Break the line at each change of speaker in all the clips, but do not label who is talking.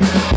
Bye.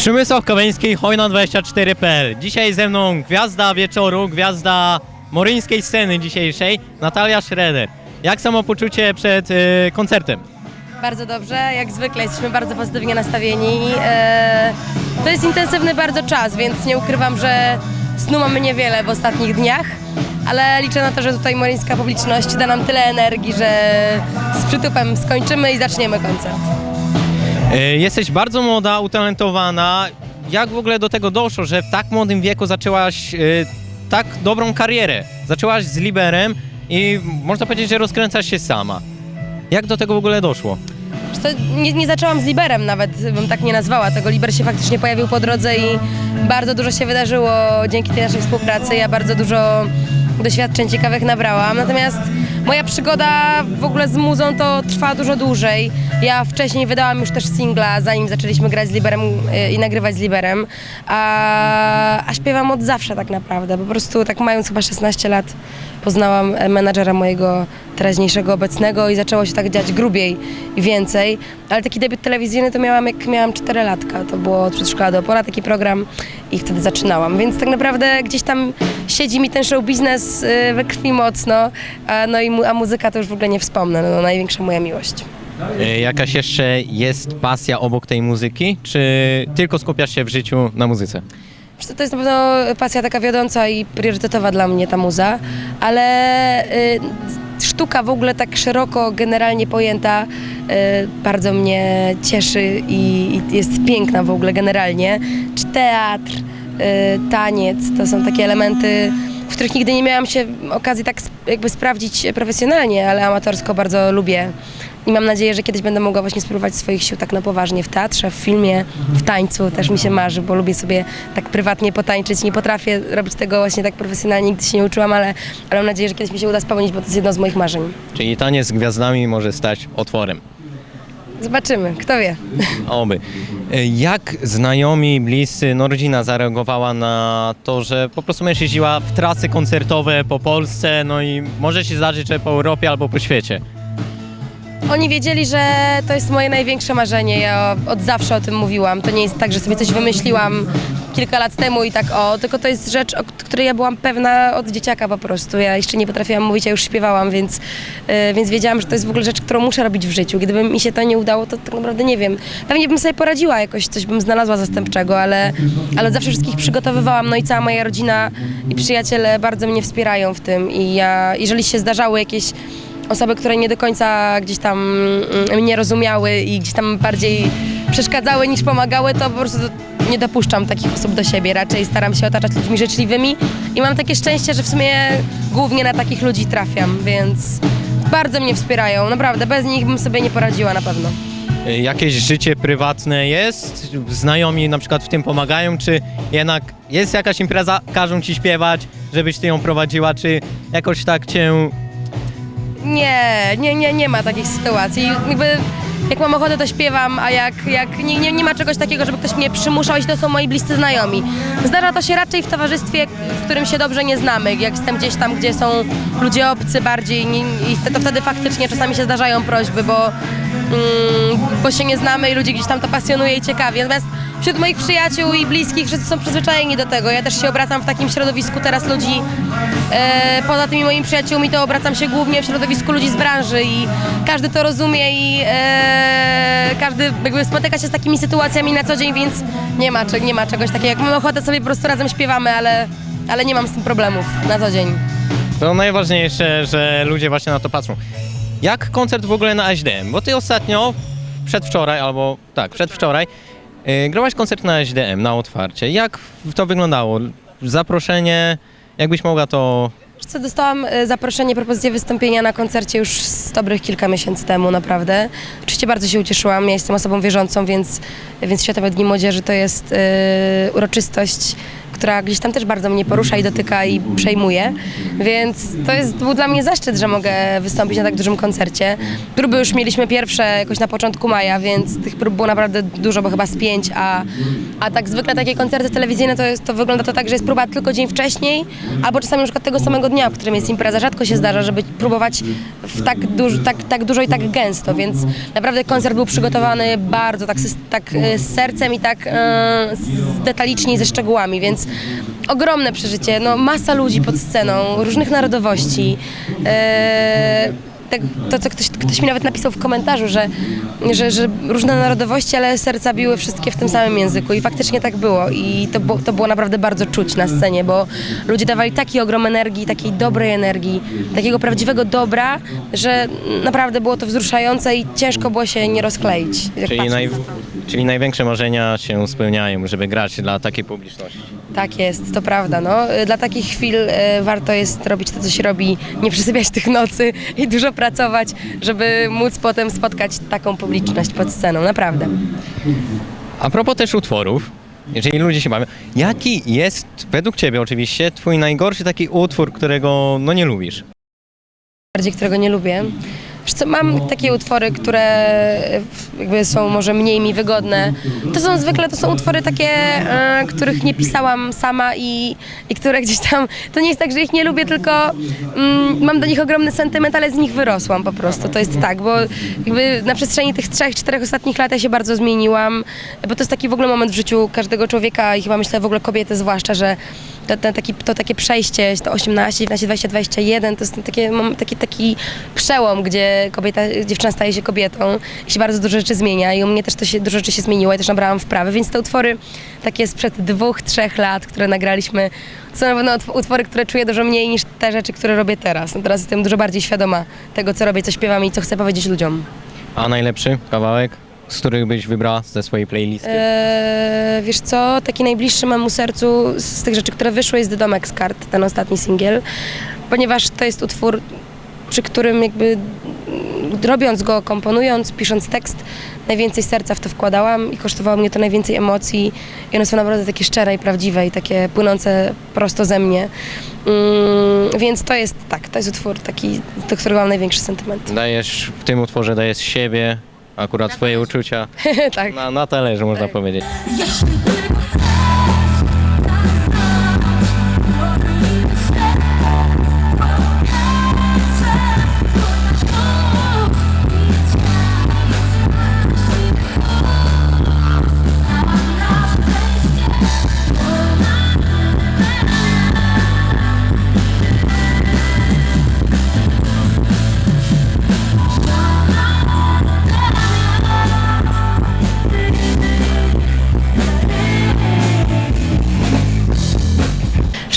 Przemysław Kaweński, Hojna24.pl. Dzisiaj ze mną gwiazda wieczoru, gwiazda moryńskiej sceny dzisiejszej, Natalia Schroeder. Jak samopoczucie przed y, koncertem?
Bardzo dobrze, jak zwykle jesteśmy bardzo pozytywnie nastawieni. E, to jest intensywny bardzo czas, więc nie ukrywam, że snu mamy niewiele w ostatnich dniach, ale liczę na to, że tutaj moryńska publiczność da nam tyle energii, że z przytupem skończymy i zaczniemy koncert.
Y, jesteś bardzo młoda, utalentowana. Jak w ogóle do tego doszło, że w tak młodym wieku zaczęłaś y, tak dobrą karierę? Zaczęłaś z Liberem i można powiedzieć, że rozkręcasz się sama. Jak do tego w ogóle doszło?
To nie, nie zaczęłam z Liberem nawet, bym tak nie nazwała tego. Liber się faktycznie pojawił po drodze i bardzo dużo się wydarzyło dzięki tej naszej współpracy. Ja bardzo dużo doświadczeń ciekawych nabrałam. Natomiast moja przygoda w ogóle z muzą to trwa dużo dłużej. Ja wcześniej wydałam już też singla, zanim zaczęliśmy grać z Liberem y, i nagrywać z Liberem. A, a śpiewam od zawsze tak naprawdę. Po prostu tak mając chyba 16 lat poznałam e, menadżera mojego teraźniejszego, obecnego i zaczęło się tak dziać grubiej i więcej. Ale taki debiut telewizyjny to miałam jak miałam 4 latka. To było od przedszkola do opola taki program i wtedy zaczynałam. Więc tak naprawdę gdzieś tam siedzi mi ten show biznes y, we krwi mocno, a, no i mu, a muzyka to już w ogóle nie wspomnę. No, największa moja miłość.
Y, jakaś jeszcze jest pasja obok tej muzyki, czy tylko skupiasz się w życiu na muzyce?
Wiesz co, To jest na pewno pasja taka wiodąca i priorytetowa dla mnie ta muza, ale y, sztuka w ogóle tak szeroko, generalnie pojęta, y, bardzo mnie cieszy i, jest piękna w ogóle generalnie. Czy teatr, y, taniec, to są takie elementy, w których nigdy nie miałam się okazji tak jakby sprawdzić profesjonalnie, ale amatorsko bardzo lubię. I mam nadzieję, że kiedyś będę mogła właśnie spróbować swoich sił tak na poważnie w teatrze, w filmie, w tańcu. Też mi się marzy, bo lubię sobie tak prywatnie potańczyć. Nie potrafię robić tego właśnie tak profesjonalnie, nigdy się nie uczyłam, ale, ale mam nadzieję, że kiedyś mi się uda spełnić, bo to jest jedno z moich marzeń.
Czyli taniec z gwiazdami może stać otworem.
Zobaczymy, kto wie.
Oby. Jak znajomi, bliscy, no rodzina zareagowała na to, że po prostu będziesz jeździła w trasy koncertowe po Polsce, no i może się zdarzyć, że po Europie albo po świecie.
Oni wiedzieli, że to jest moje największe marzenie. Ja od zawsze o tym mówiłam. To nie jest tak, że sobie coś wymyśliłam kilka lat temu i tak o, tylko to jest rzecz, o której ja byłam pewna od dzieciaka po prostu. Ja jeszcze nie potrafiłam mówić, a już śpiewałam, więc, yy, więc wiedziałam, że to jest w ogóle rzecz, którą muszę robić w życiu. Gdyby mi się to nie udało, to tak naprawdę nie wiem. Pewnie bym sobie poradziła jakoś, coś bym znalazła zastępczego, ale, ale zawsze wszystkich przygotowywałam. No i cała moja rodzina i przyjaciele bardzo mnie wspierają w tym i ja, jeżeli się zdarzały jakieś osoby, które nie do końca gdzieś tam mm, mnie rozumiały i gdzieś tam bardziej przeszkadzały niż pomagały, to po prostu nie dopuszczam takich osób do siebie. Raczej staram się otaczać ludźmi życzliwymi i mam takie szczęście, że w sumie głównie na takich ludzi trafiam, więc bardzo mnie wspierają. Naprawdę, bez nich bym sobie nie poradziła na pewno.
Y, Jakieś życie prywatne jest? Znajomi na przykład w tym pomagają, czy jednak jest jakaś impreza, każą ci śpiewać, żebyś ty ją prowadziła, czy jakoś tak cię...
Nie, nie, nie, nie ma takich sytuacji. Jakby jak mam ochotę, to śpiewam, a jak, jak nie, nie, nie ma czegoś takiego, żeby ktoś mnie przymuszał, jeśli to są moi bliscy znajomi. Zdarza to się raczej w towarzystwie, w którym się dobrze nie znamy. Jak jestem gdzieś tam, gdzie są ludzie obcy bardziej nie, i to, to wtedy faktycznie czasami się zdarzają prośby, bo, mm, bo się nie znamy i ludzi gdzieś tam to pasjonuje i ciekawi. Natomiast wśród moich przyjaciół i bliskich wszyscy są przyzwyczajeni do tego. Ja też się obracam w takim środowisku teraz ludzi, e, poza tymi moimi przyjaciółmi to obracam się głównie w środowisku ludzi z branży i każdy to rozumie i e, każdy jakby spotyka się z takimi sytuacjami na co dzień, więc nie ma, nie ma czegoś takiego. Jak mamy ochotę sobie po prostu razem śpiewamy, ale, ale nie mam z tym problemów na co dzień.
To najważniejsze, że ludzie właśnie na to patrzą. Jak koncert w ogóle na SDM? Bo ty ostatnio, przedwczoraj, albo tak, przedwczoraj, yy, grałaś koncert na SDM, na otwarcie. Jak to wyglądało? Zaproszenie, jakbyś mogła to...
Co, dostałam e, zaproszenie, propozycję wystąpienia na koncercie już z dobrych kilka miesięcy temu, naprawdę. Oczywiście bardzo się ucieszyłam, ja jestem osobą wierzącą, więc, więc Światowe Dni Młodzieży to jest e, uroczystość, która gdzieś tam też bardzo mnie porusza i dotyka i przejmuje, więc to jest, był dla mnie zaszczyt, że mogę wystąpić na tak dużym koncercie. Próby już mieliśmy pierwsze jakoś na początku maja, więc tych prób było naprawdę dużo, bo chyba z pięć, a, a tak zwykle takie koncerty telewizyjne to, jest, to wygląda to tak, że jest próba tylko dzień wcześniej, albo czasami na przykład tego samego dnia, w którym jest impreza. Rzadko się zdarza, żeby próbować w tak, duż, tak, tak dużo i tak gęsto, więc naprawdę koncert był przygotowany bardzo tak, tak e, z sercem i tak e, detalicznie i ze szczegółami, więc ogromne przeżycie, no masa ludzi pod sceną, różnych narodowości. E, tak, to, co ktoś, ktoś mi nawet napisał w komentarzu, że, że, że różne narodowości, ale serca biły wszystkie w tym samym języku i faktycznie tak było i to, było- to było naprawdę bardzo czuć na scenie, bo ludzie dawali taki ogrom energii, takiej dobrej energii, takiego prawdziwego dobra, że naprawdę było to wzruszające i ciężko było się nie rozkleić.
Czyli, naj,
na
czyli największe marzenia się spełniają, żeby grać dla takiej publiczności.
Tak jest, to prawda. No. Y, Dla takich chwil y, warto jest robić to, co się robi, nie przesypiać tych nocy i dużo pracować, żeby móc potem spotkać taką publiczność pod sceną, naprawdę.
A propos też utworów, jeżeli ludzie się bawią, jaki jest, według ciebie oczywiście, twój najgorszy taki utwór, którego no nie lubisz?
Bardziej, którego nie lubię. Co, mam takie utwory, które jakby są może mniej mi wygodne. To są zwykle, to są utwory takie, e, których nie pisałam sama i, i które gdzieś tam, to nie jest tak, że ich nie lubię, tylko mm, mam do nich ogromny sentyment, ale z nich wyrosłam po prostu. To jest tak, bo jakby na przestrzeni tych trzech, czterech ostatnich lat ja się bardzo zmieniłam, bo to jest taki w ogóle moment w życiu każdego człowieka i chyba myślę w ogóle kobiety zwłaszcza, że to, to, taki, to takie przejście, to 18, 19, 20, 21, to jest takie, mam taki, taki przełom, gdzie kobieta, dziewczyna staje się kobietą i się bardzo dużo rzeczy zmienia i u mnie też to się, dużo rzeczy się zmieniło, ja też nabrałam wprawy, więc te utwory takie sprzed dwóch, trzech lat, które nagraliśmy, to są na pewno utw- utwory, które czuję dużo mniej niż te rzeczy, które robię teraz. No teraz jestem dużo bardziej świadoma tego, co robię, co śpiewam i co chcę powiedzieć ludziom.
A najlepszy kawałek, z których byś wybrała ze swojej playlisty?
Eee, wiesz co, taki najbliższy mam u sercu z tych rzeczy, które wyszły jest Domek z kart, ten ostatni singiel, ponieważ to jest utwór, przy którym jakby mm, robiąc go, komponując, pisząc tekst, najwięcej serca w to wkładałam i kosztowało mnie to najwięcej emocji i one są naprawdę takie szczere i prawdziwe i takie płynące prosto ze mnie. Mm, więc to jest tak, to jest utwór taki, do którego mam największy sentyment.
Dajesz, w tym utworze dajesz siebie, akurat swoje uczucia
tak.
na, na talerzu, można
Tak.
powiedzieć.
Jeśli tylko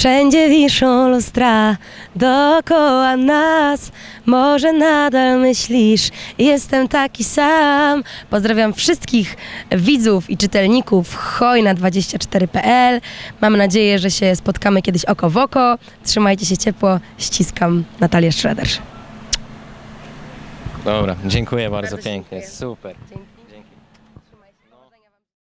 Wszędzie wiszą lustra dookoła nas. Może nadal myślisz, jestem taki sam. Pozdrawiam wszystkich widzów i czytelników hojna24.pl. Mam nadzieję, że się spotkamy kiedyś oko w oko. Trzymajcie się ciepło. Ściskam Natalię Schroeder.
Dobra, dziękuję bardzo,
Bardzo
pięknie,
dziękuję.
super.
Dzięki.